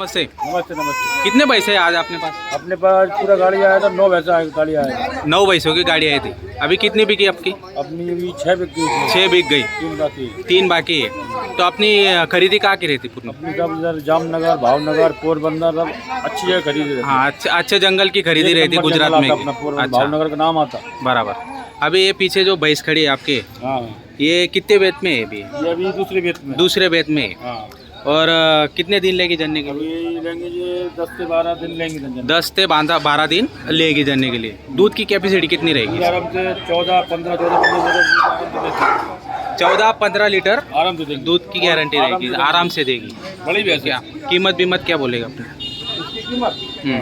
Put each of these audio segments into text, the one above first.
नमस्ते। नमस्ते नमस्ते। कितने पैसे आज अपने पास? अपने पास पूरा गाड़ी आया था नौ आया गाड़ी आया नौ भैंसों की गाड़ी आई थी। अभी कितनी बिकी आपकी? अपनी भी छः बिकती है छः बिक गई। तीन बाकी तीन बाकी है। तो अपनी खरीदी कहाँ की रहती पूर्ण अपनी सब इधर जामनगर भावनगर पोरबंदर सब अच्छी जगह खरीदी हाँ अच्छे अच्छे जंगल की खरीदी रहती गुजरात में। अच्छा। भावनगर का नाम आता। बराबर। अभी ये पीछे जो भैंस खड़ी है आपके हाँ। ये कितने बेत में है अभी? ये अभी दूसरे बेत में दूसरे बेत में हाँ। और कितने दिन लेगी जनने के लिए? लेंगे ये दस से बारह दिन लेंगे दस से बारह बारह दिन लेगी जनने के लिए। दूध की कैपेसिटी कितनी रहेगी? आराम से चौदह पंद्रह चौदह पंद्रह चौदह पंद्रह लीटर आराम से दूध की गारंटी रहेगी आराम से देगी। बड़ी क्या कीमत बीमत क्या बोलेगा अपने? कीमत? हम्म।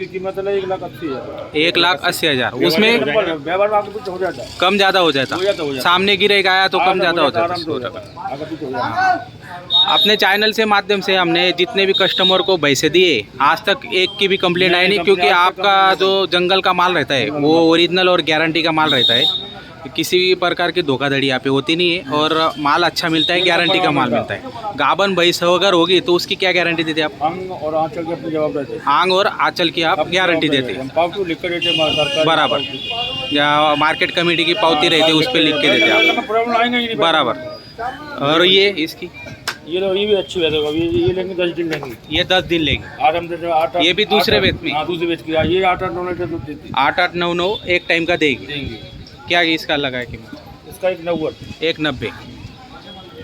इसकी कीमत है एक लाख अस्सी हज़ार। एक लाख अस्सी हज़ार। उसमें व्यवहार में आगे हो जाता है। कम ज़्यादा हो जाता। हो सामने गिरेगा आया तो कम ज़्यादा जाता हो जाता। है अपने चैनल से माध्यम से हमने जितने भी कस्टमर को पैसे दिए आज तक एक की भी कंप्लेंट आई नहीं क्योंकि आपका जो जंगल का माल रहता है वो ओरिजिनल और गारंटी का माल रहता है। किसी भी प्रकार की धोखाधड़ी यहाँ पे होती नहीं है और माल अच्छा मिलता है गारंटी का माल मिलता है। गाबन भैंस अगर होगी तो उसकी क्या गारंटी देते आप? अंग और आंचल के अपनी जवाब हैं। आंग और आंचल की आप गारंटी देते हैं। देते हैं। बराबर। या मार्केट कमेटी की पावती रहती है उस पर लिख के देते हैं आप। ही बराबर। और ये इसकी? ये लो ये भी अच्छी है देखो ये लेंगे दस दिन लेंगे। ये दस दिन लेगी। आराम से आटा ये भी दूसरे बेच में? हाँ दूसरे बेच की। ये आठ आठ नौ दूध देती आठ आठ नौ नौ एक टाइम का देगी। देंगे। क्या इसका लगा है कीमत? इसका एक नब्बे एक नब्बे।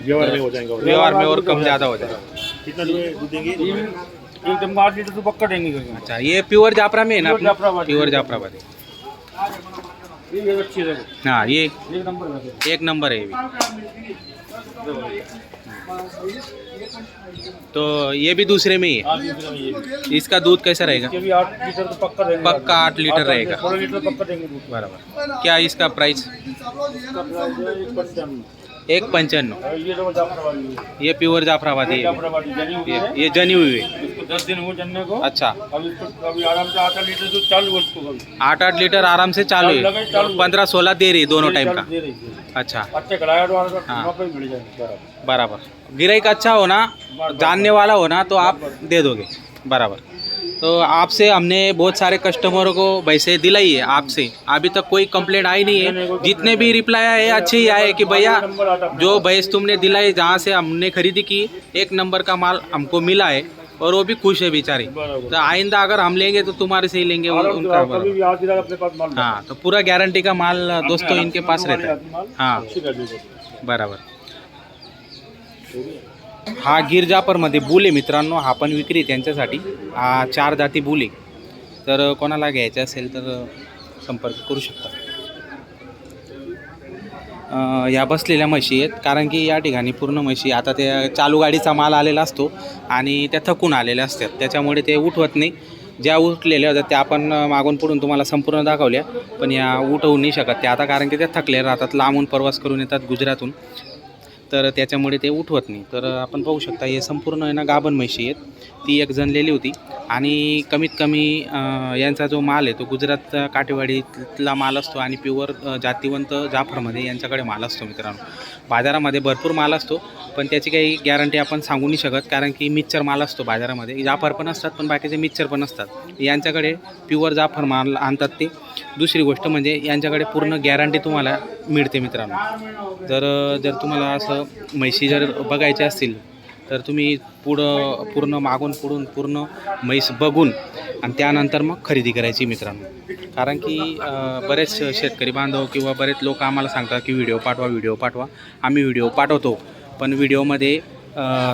व्यवहार में हो जाएगा व्यवहार में और कम ज़्यादा हो जाएगा। कितना दूध देंगे एकदम आठ लीटर तो पक्का देंगे अच्छा ये प्योर जाफरा में है ना प्योर जापरा अच्छी है। ये एक नंबर एक नंबर है ये भी। तो ये भी दूसरे में ही है। इसका दूध कैसा रहेगा? तो पक्का आठ लीटर रहेगा। बराबर। क्या इसका प्राइस एक पंचानवे ये प्योर जाफराबादी है ये, जनी हुई है दस दिन हो जनने को अच्छा. आठ आठ लीटर आराम से चालू ही। पंद्रह सोलह दे रही दोनों टाइम का. अच्छा. अच्छे हाँ। बराबर. गिराई अच्छा हो ना जानने वाला हो ना तो आप दे दोगे. बराबर. तो आपसे हमने बहुत सारे कस्टमरों को पैसे दिलाई है आपसे। अभी तक कोई कंप्लेंट आई नहीं है। जितने भी रिप्लाई आए अच्छे ही आए कि भैया जो भैंस तुमने दिलाई जहाँ से हमने खरीदी की एक नंबर का माल हमको मिला है और वो भी खुश है बेचारे। तो आइंदा अगर हम लेंगे तो तुम्हारे से ही लेंगे वो- उनका हाँ तो पूरा गारंटी का माल दोस्तों इनके पास रहता है। हाँ। बराबर। हा गिरजापरमध्ये जापरमध्ये बुल आहे मित्रांनो हा पण विक्री त्यांच्यासाठी. हा चार जाती बुल आहे. तर कोणाला घ्यायचे असेल तर संपर्क करू शकता. या बसलेल्या म्हशी आहेत कारण की या ठिकाणी पूर्ण म्हशी आता त्या चालू गाडीचा माल आलेला असतो आणि त्या थकून आलेल्या असतात. त्याच्यामुळे ते उठवत नाही. ज्या उठलेल्या होत्या त्या आपण मागून पुढून तुम्हाला संपूर्ण दाखवल्या पण या उठवू नाही शकत त्या. आता कारण की त्या थकलेल्या राहतात लांबून प्रवास करून येतात गुजरातून. तर त्याच्यामुळे ते उठवत नाही. तर आपण पाहू शकता हे संपूर्ण आहे ना गाभण म्हशी आहेत. ती एक जनलेली होती. आणि कमीत कमी यांचा जो माल आहे तो गुजरात काठेवाडीतला माल असतो आणि प्युअर जातिवंत जाफरमध्ये यांच्याकडे माल असतो मित्रांनो. बाजारामध्ये भरपूर माल असतो पण त्याची काही गॅरंटी आपण सांगू नाही शकत कारण की मिक्सर माल असतो बाजारामध्ये. जाफर पण असतात पण बाकीचे मिक्सर पण असतात. यांच्याकडे प्युअर जाफर माल आणतात ते. दुसरी गोष्ट म्हणजे यांच्याकडे पूर्ण गॅरंटी तुम्हाला मिळते मित्रांनो. जर जर तुम्हाला असं म्हैशी जर बघायचे असतील तर तुम्ही पुढं पूर्ण मागून पुढून पूर्ण म्हैस बघून आणि त्यानंतर मग खरेदी करायची मित्रांनो. कारण की बरेच शेतकरी बांधव किंवा बरेच लोक आम्हाला सांगतात की व्हिडिओ पाठवा व्हिडिओ पाठवा. आम्ही व्हिडिओ पाठवतो पण व्हिडिओमध्ये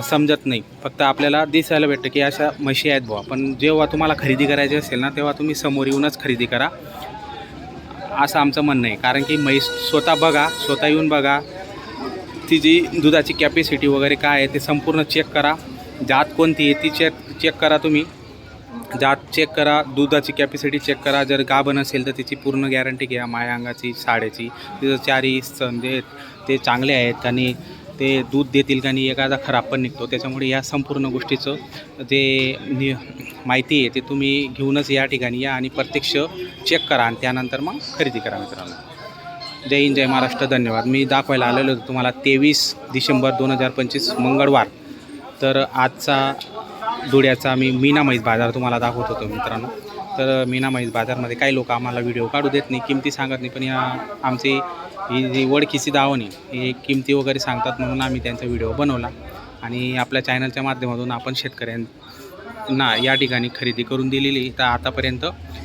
समजत नाही. फक्त आपल्याला दिसायला भेटतं की अशा म्हशी आहेत बुवा. पण जेव्हा तुम्हाला खरेदी करायची असेल ना तेव्हा तुम्ही समोर येऊनच खरेदी करा. असं आमचं म्हणणं आहे. कारण की म्हैस स्वतः बघा स्वतः येऊन बघा तिची दुधाची कॅपॅसिटी वगैरे काय आहे ते संपूर्ण चेक करा. जात कोणती आहे ती चेक चेक करा तुम्ही. जात चेक करा दुधाची कॅपॅसिटी चेक करा. जर गाभण असेल तर तिची पूर्ण गॅरंटी घ्या. माया अंगाची साड्याची. तिचं चारी म्हणजे ते चांगले आहेत. आणि ते दूध देतील का नाही एखादा खराब पण निघतो. त्याच्यामुळे या संपूर्ण गोष्टीचं जे नि माहिती आहे ते तुम्ही घेऊनच या ठिकाणी या आणि प्रत्यक्ष चेक करा आणि त्यानंतर मग खरेदी करा मित्रांनो. जय हिंद जय महाराष्ट्र. धन्यवाद. मी दाखवायला आलेलो होतो तुम्हाला तेवीस डिसेंबर दोन हजार पंचवीस मंगळवार. तर आजचा धुळ्याचा मी मीना म्हैस बाजार तुम्हाला दाखवत होतो मित्रांनो. तर मीना माहीत बाजारमध्ये काही लोक आम्हाला व्हिडिओ काढू देत नाही किमती सांगत नाही. पण या आमची ही जी वडकीची दावणी ही किमती वगैरे सांगतात म्हणून आम्ही त्यांचा व्हिडिओ बनवला. आणि आपल्या चॅनलच्या माध्यमातून आपण शेतकऱ्यांना या ठिकाणी खरेदी करून दिलेली तर आतापर्यंत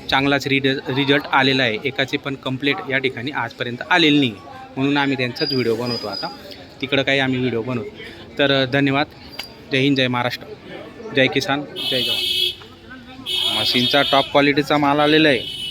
चांगलाच रिड रिझल्ट आलेला आहे. एकाची पण कंप्लेट या ठिकाणी आजपर्यंत आलेली नाही. म्हणून आम्ही त्यांचाच व्हिडिओ बनवतो आता. तिकडं काही आम्ही व्हिडिओ बनवतो तर धन्यवाद. जय हिंद जय महाराष्ट्र. जय किसान जय जवान. मशीनचा टॉप क्वालिटीचा माल आलेला आहे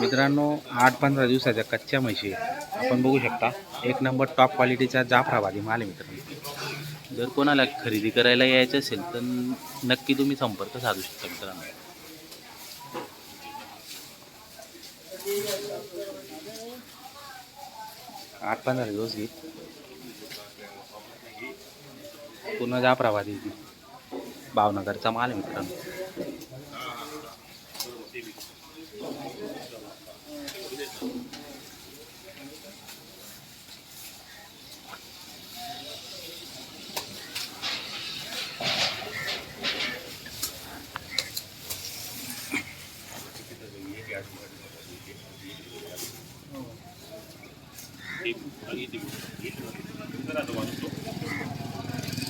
मित्रांनो आठ पंधरा दिवसाच्या कच्च्या म्हशी आपण बघू शकता एक नंबर टॉप क्वालिटीचा जाफराबादी माल आहे मित्रांनो. जर कोणाला खरेदी करायला यायचं असेल तर नक्की तुम्ही संपर्क साधू शकता मित्रांनो. आठ पंधरा दिवस घेत. पूर्ण जाफराबादी भावनगरचा माल आहे मित्रांनो.